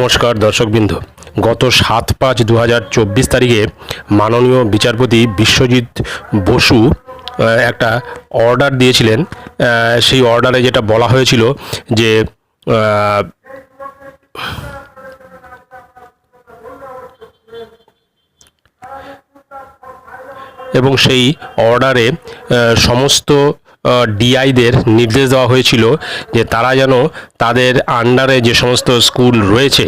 নমস্কার দর্শকবৃন্দ। গত সাত পাঁচ দু তারিখে মাননীয় বিচারপতি বিশ্বজিৎ বসু একটা অর্ডার দিয়েছিলেন। সেই অর্ডারে যেটা বলা হয়েছিল যে এবং সেই অর্ডারে সমস্ত ডিআইদের নির্দেশ দেওয়া হয়েছিল যে তারা যেন তাদের আন্ডারে যে সমস্ত স্কুল রয়েছে,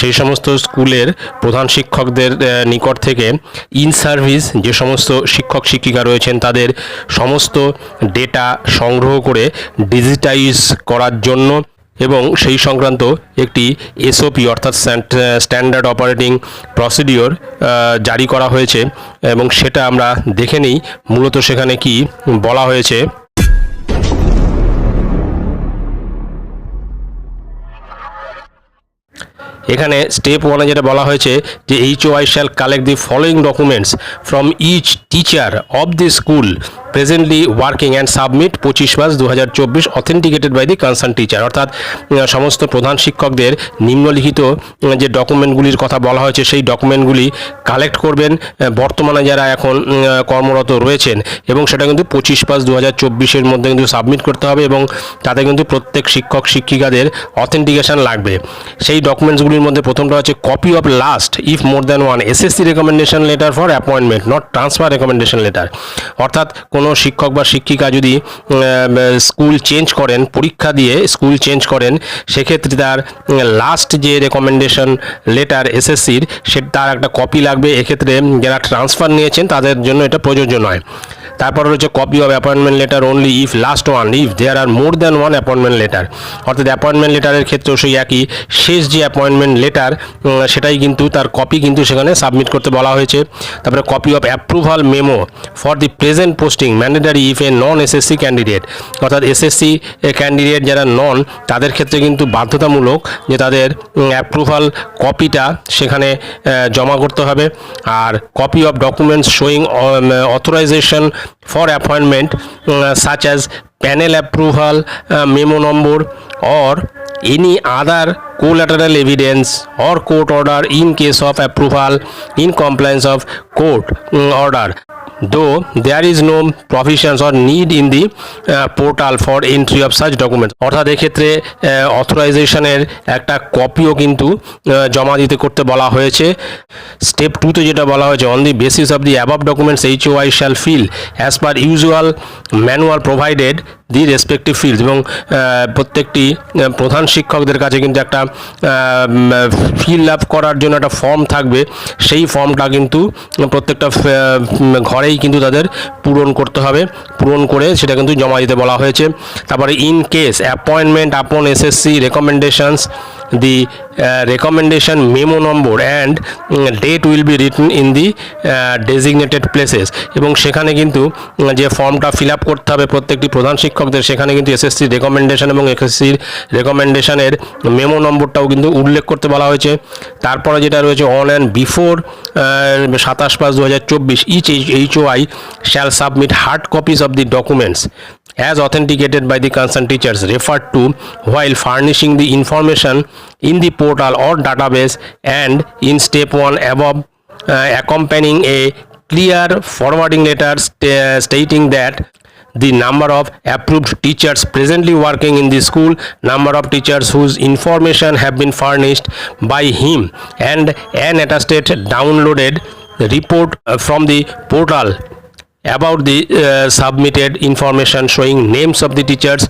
সেই সমস্ত স্কুলের প্রধান শিক্ষকদের নিকট থেকে ইন সার্ভিস যে সমস্ত শিক্ষক শিক্ষিকা রয়েছেন, তাদের সমস্ত ডেটা সংগ্রহ করে ডিজিটাইজ করার জন্য এবং সেই সংক্রান্ত একটি এসওপি অর্থাৎ স্ট্যান্ডার্ড অপারেটিং প্রসিডিওর জারি করা হয়েছে এবং সেটা আমরা দেখে নিই। মূলত সেখানে কি বলা হয়েছে এখানে স্টেপ ওয়ানে যেটা বলা হয়েছে যে H Y shall collect the following documents from each teacher of the school presently working and submit পঁচিশ পাঁচ দু হাজার চব্বিশ authenticated by the concern teacher অর্থাৎ সমস্ত প্রধান শিক্ষকদের নিম্নলিখিত যে ডকুমেন্টগুলির কথা বলা হয়েছে, সেই ডকুমেন্টগুলি কালেক্ট করবেন বর্তমানে যারা এখন কর্মরত রয়েছেন। এবং সেটা কিন্তু পঁচিশ পাঁচ দু হাজার চব্বিশের মধ্যে কিন্তু সাবমিট করতে হবে এবং তাতে কিন্তু প্রত্যেক শিক্ষক, শিক্ষিকাদের অথেন্টিকেশন লাগবে। সেই ডকুমেন্টসগুলির মধ্যে প্রথমটা হচ্ছে copy of last if more than one SSC recommendation letter for appointment not transfer recommendation letter অর্থাৎ, কোনো শিক্ষক বা শিক্ষিকা যদি স্কুল চেঞ্জ করেন, পরীক্ষা দিয়ে স্কুল চেঞ্জ করেন, সেক্ষেত্রে তার লাস্ট যে রেকমেন্ডেশন লেটার এসএসসির সে তার একটা কপি লাগবে। এক্ষেত্রে যারা ট্রান্সফার নিয়েছেন, তাদের জন্য এটা প্রযোজ্য নয়। তারপর রয়েছে copy of appointment letter only if last one if there are more than one appointment letter অর্থাৎ অ্যাপয়েন্টমেন্ট লেটারের ক্ষেত্রেও সেই একই। শেষ যে অ্যাপয়েন্টমেন্ট লেটার সেটাই কিন্তু তার কপি কিন্তু সেখানে সাবমিট করতে বলা হয়েছে। তারপরে copy of approval memo for the present posting mandatory if a non SSC candidate অর্থাৎ এসএসসি ক্যান্ডিডেট যারা নন তাদের ক্ষেত্রে কিন্তু বাধ্যতামূলক যে তাদের অ্যাপ্রুভাল কপিটা সেখানে জমা করতে হবে। আর copy of documents showing authorization for appointment such as panel approval memo number or any other collateral or court order in case of approval in compliance of court mm, order though there is no provisions or need in the uh, portal for entry of documents. অর্থাৎ এক্ষেত্রে অথরাইজেশনের একটা কপিও কিন্তু আহ, জমা দিতে করতে বলা হয়েছে। Step টুতে যেটা বলা হয়েছে on the basis of the above documents H Y shall fill as per usual manual provided the respective field এবং প্রত্যেকটি প্রধান শিক্ষকদের কাছে কিন্তু একটা ফিল আপ করার জন্য একটা ফর্ম থাকবে। সেই ফর্মটা কিন্তু প্রত্যেকটা ঘরেই কিন্তু তাদের পূরণ করতে হবে। পূরণ করে সেটা কিন্তু জমা দিতে বলা হয়েছে। তারপরে in case appointment upon SSC recommendations the recommendation memo number and date will be written in the designated places এবং সেখানে কিন্তু যে ফর্মটা ফিল আপ করতে হবে প্রত্যেকটি প্রধান শিক্ষকদের, সেখানে কিন্তু এসএসসি রেকমেন্ডেশন এবং এসএসসির রেকমেন্ডেশনের মেমো নম্বরটাও কিন্তু উল্লেখ করতে বলা হয়েছে। তারপরে যেটা রয়েছে অন অ্যান্ড বিফোর সাতাশ পাঁচ দু হাজার চব্বিশ each H O I shall submit hard copies of the documents as authenticated by the concerned teachers, referred to while furnishing the information in the portal or database and in step 1 above uh, accompanying a clear forwarding letter sta- stating that the number of approved teachers presently working in the school number of teachers whose information have been furnished by him and an attested downloaded report uh, from the portal about the uh, submitted information showing names of the teachers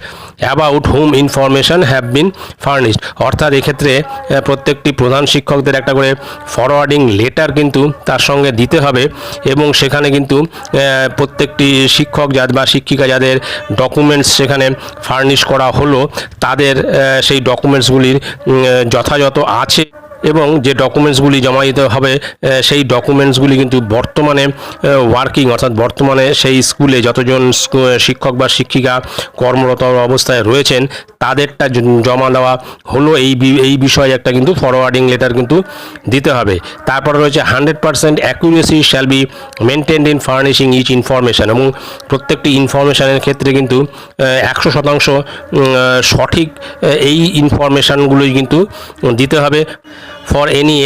about whom information have been furnished. অর্থাৎ এক্ষেত্রে আহ, প্রত্যেকটি প্রধান শিক্ষকদের একটা করে forwarding letter কিন্তু তার সঙ্গে দিতে হবে এবং সেখানে কিন্তু আহ, প্রত্যেকটি শিক্ষক যা বা শিক্ষিকা যাদের ডকুমেন্টস সেখানে ফার্নিশ করা হলো তাদের আহ, সেই ডকুমেন্টসগুলির যথাযথ আছে এবং যে ডকুমেন্টসগুলি জমা দিতে হবে সেই ডকুমেন্টসগুলি কিন্তু বর্তমানে ওয়ার্কিং অর্থাৎ বর্তমানে সেই স্কুলে যতজন শিক্ষক বা শিক্ষিকা কর্মরত অবস্থায় রয়েছেন, তাদেরটা জমা দেওয়া হলো। এই এই বিষয়ে একটা কিন্তু ফরওয়ার্ডিং লেটার কিন্তু দিতে হবে। তারপরে রয়েছে hundred percent accuracy shall be maintained in furnishing each information এবং প্রত্যেকটি ইনফরমেশানের ক্ষেত্রে কিন্তু একশো শতাংশ সঠিক এই ইনফরমেশানগুলোই কিন্তু দিতে হবে।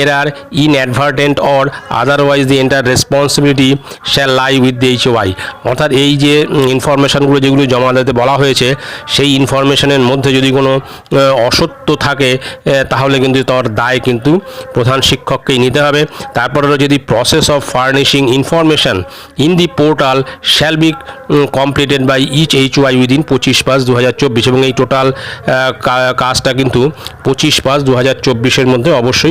Error in advertent or otherwise the entire responsibility shall lie with the H Y অর্থাৎ এই যে ইনফরমেশানগুলো যেগুলো জমা দিতে বলা হয়েছে, সেই ইনফরমেশনের মধ্যে যদি কোনো অসত্য থাকে তাহলে কিন্তু তার দায় কিন্তু প্রধান শিক্ষককেই নিতে হবে। তারপরে যদি process of furnishing information in the portal shall be completed by each H Y within পঁচিশ পাঁচ দু হাজার চব্বিশ এবং এই টোটাল কাজটা কিন্তু পঁচিশ পাঁচ দু হাজার চব্বিশের মধ্যে